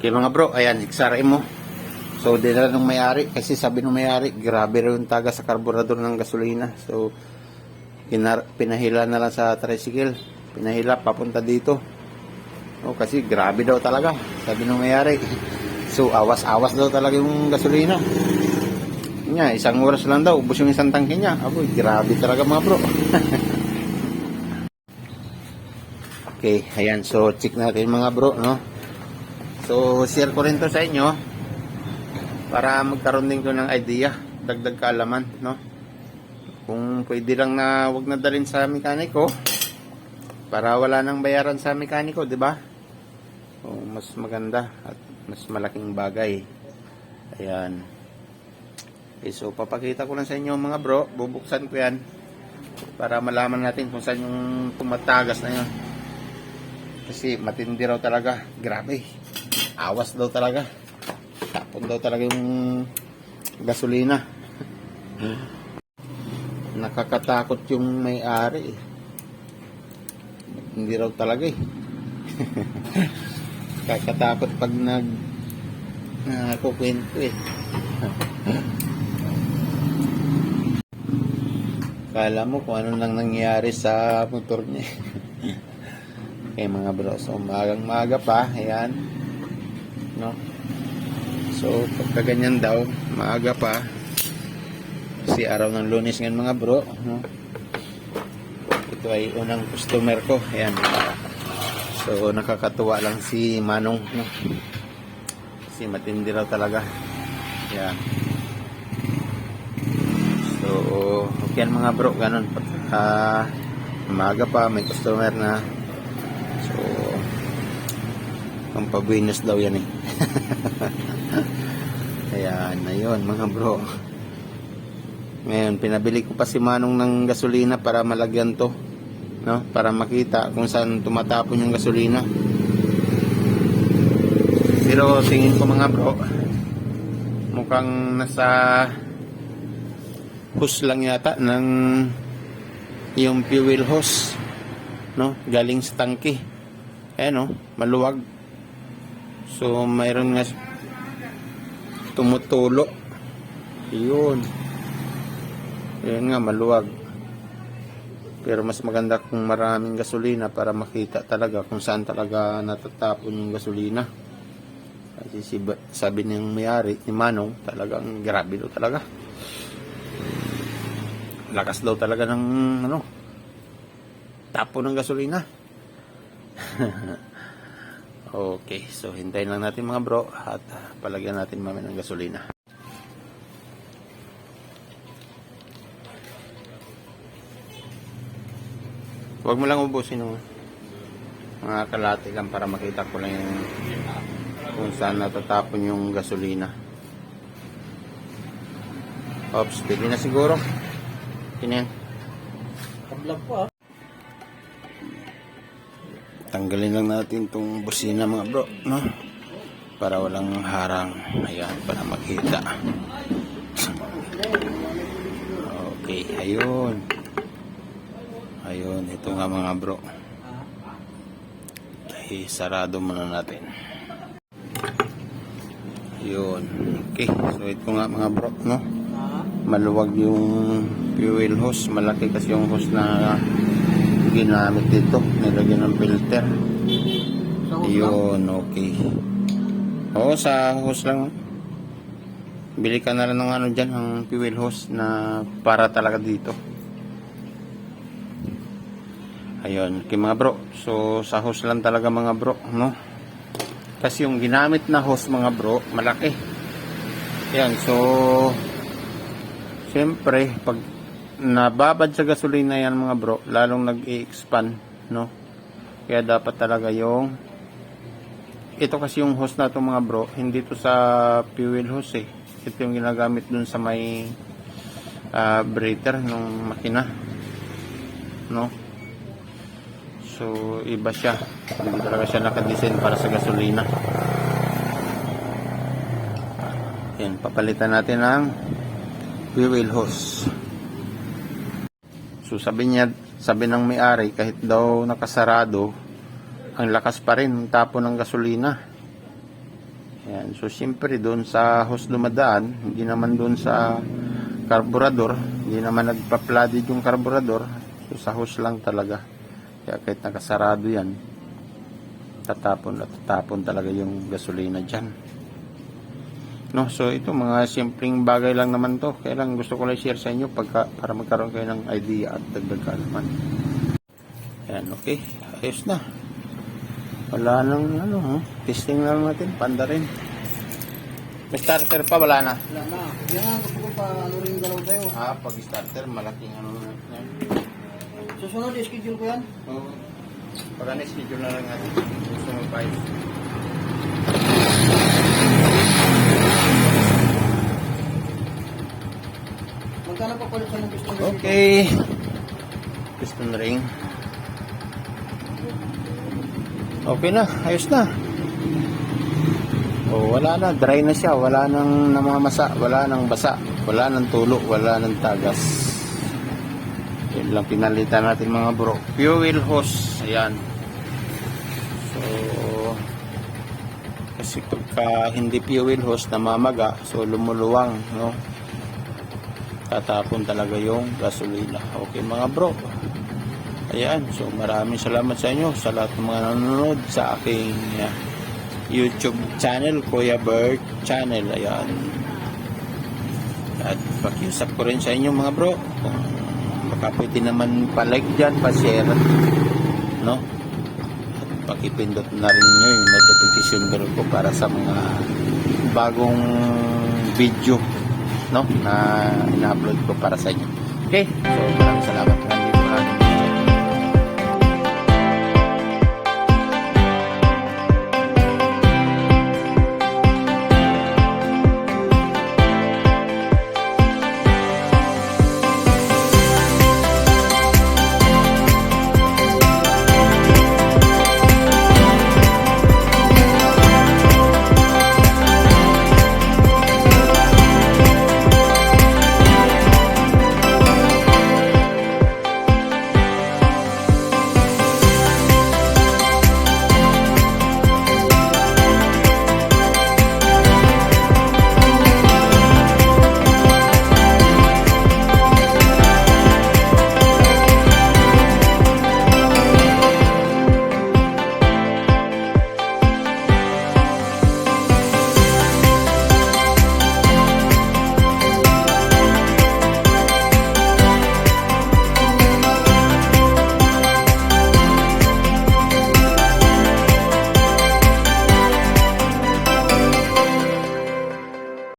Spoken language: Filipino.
Okay mga bro, ayan, XRM mo. So, dinala ng may-ari. Kasi sabi ng may-ari, grabe rin yung taga sa karburador ng gasolina. So, pinahila na lang sa tricycle. Pinahila, papunta dito. Oh, kasi grabe daw talaga. Sabi ng may-ari. So, awas-awas daw talaga yung gasolina. Nga, isang oras lang daw, ubos yung isang tangke niya. Aboy, grabe talaga mga bro. okay, ayan. So, check natin mga bro, no? So, share ko rin to sa inyo para magkaroon din ko ng idea, dagdag kaalaman, no? Kung pwede lang na wag na dalhin sa mekaniko para wala nang bayaran sa mekaniko, di ba? O, mas maganda at mas malaking bagay. Ayan. Okay, so papakita ko lang sa inyo mga bro, bubuksan ko yan para malaman natin kung saan yung tumatagas na yun. Kasi matindi raw talaga. Grabe. Awas daw talaga. Tapon daw talaga yung gasolina. Nakakatakot yung may-ari. Hindi raw talaga eh. Kakatakot pag nag nakukwento eh. Kala mo kung ano nang nangyari sa motor niya. Okay mga bro, so umagang maga pa, ayan. No? So, pagka ganyan daw, maaga pa, si araw ng lunes ngayon mga bro, no? Ito ay unang customer ko, ayan. So, nakakatuwa lang si Manong, no? Kasi matindi raw talaga. Ayan. So, okay mga bro, ganun. Pagka umaga pa, may customer na. Pampabuinos daw yan eh. Ayan, ayun mga bro. Ngayon, pinabili ko pa si Manong ng gasolina para malagyan to. No? Para makita kung saan tumatapon yung gasolina. Pero tingin ko mga bro, mukhang nasa hose lang yata ng yung fuel hose no galing sa tangke eh no maluwag so mayroon nga tumutulo. Yun. Yun nga maluwag. Pero mas maganda kung maraming gasolina para makita talaga kung saan talaga natatapon yung gasolina. Kasi si, sabi ng may-ari ni Manong talagang grabe daw talaga. Lakas daw talaga ng ano tapo ng gasolina okay so hintayin lang natin mga bro at ah, palagyan natin mamaya ng gasolina Huwag mo lang ubusin ng mga kalate lang para makita ko lang yung kung saan natatapon yung gasolina. Ops, pwede na siguro. Yan. Kablog po ah. Tanggalin lang natin tong busina mga bro, no? Para walang harang. Ayan, para makita. Okay, ayun. Ayun, ito nga mga bro. Ay, sarado muna natin. Ayun. Okay, so ito nga mga bro, no? Maluwag yung fuel hose. Malaki kasi yung hose na ginamit dito. Nilagyan ng filter. Yun, okay. Oo, sa hose lang. Bili ka na lang ng ano dyan, ang fuel hose na para talaga dito. Ayun, okay mga bro. So, sa hose lang talaga mga bro, no? Kasi yung ginamit na hose mga bro, malaki. Yan, so, siyempre, pag nababad sa gasolina yan mga bro, lalong nag-i-expand, no? Kaya dapat talaga yung ito kasi yung hose na to mga bro, hindi to sa fuel hose eh. Ito yung ginagamit dun sa may ah, breather ng makina. No? So, iba siya. Hindi talaga siya nakadesign para sa gasolina. Yan, papalitan natin ng fuel hose. So sabi niya, sabi ng may-ari, kahit daw nakasarado, ang lakas pa rin tapo ng gasolina. Ayan. So, siyempre, doon sa hose dumadaan, hindi naman doon sa carburetor, hindi naman nagpa-flooded yung carburetor. So, sa hose lang talaga. Kaya kahit nakasarado yan, tatapon at tatapon talaga yung gasolina dyan. No, so ito mga simpleng bagay lang naman to. Kaya lang gusto ko lang share sa inyo pagka, para magkaroon kayo ng idea at dagdag kaalaman. Ayan, okay. Ayos na. Wala nang ano, huh? testing lang natin, panda rin. May starter pa, wala na. Wala na. Yan nga, gusto ko pa ano rin yung dalawa sa'yo. Ah, pag starter, malaking ano na yan. Susunod, schedule ko yan. Oo. Pag ano, schedule na lang natin. Mo pa yun. Okay. Piston ring. Okay na, ayos na. Oh, wala na, dry na siya, wala nang namamasa, wala nang basa, wala nang tulo, wala nang tagas. Yan lang pinalitan natin mga bro. Fuel hose, ayan. So, kasi pagka hindi fuel hose namamaga, so lumuluwang, no? Tatapon talaga yung gasolina. Okay mga bro. Ayan, so maraming salamat sa inyo sa lahat ng mga nanonood sa aking uh, YouTube channel, Kuya Bird Channel. Ayan. At pakiusap ko rin sa inyo mga bro, kung baka pwede naman pa-like dyan, pa-share, no? At pakipindot na rin nyo yung notification bell ko para sa mga bagong video no na ina-upload ko para sa inyo. Okay? So, maraming salamat.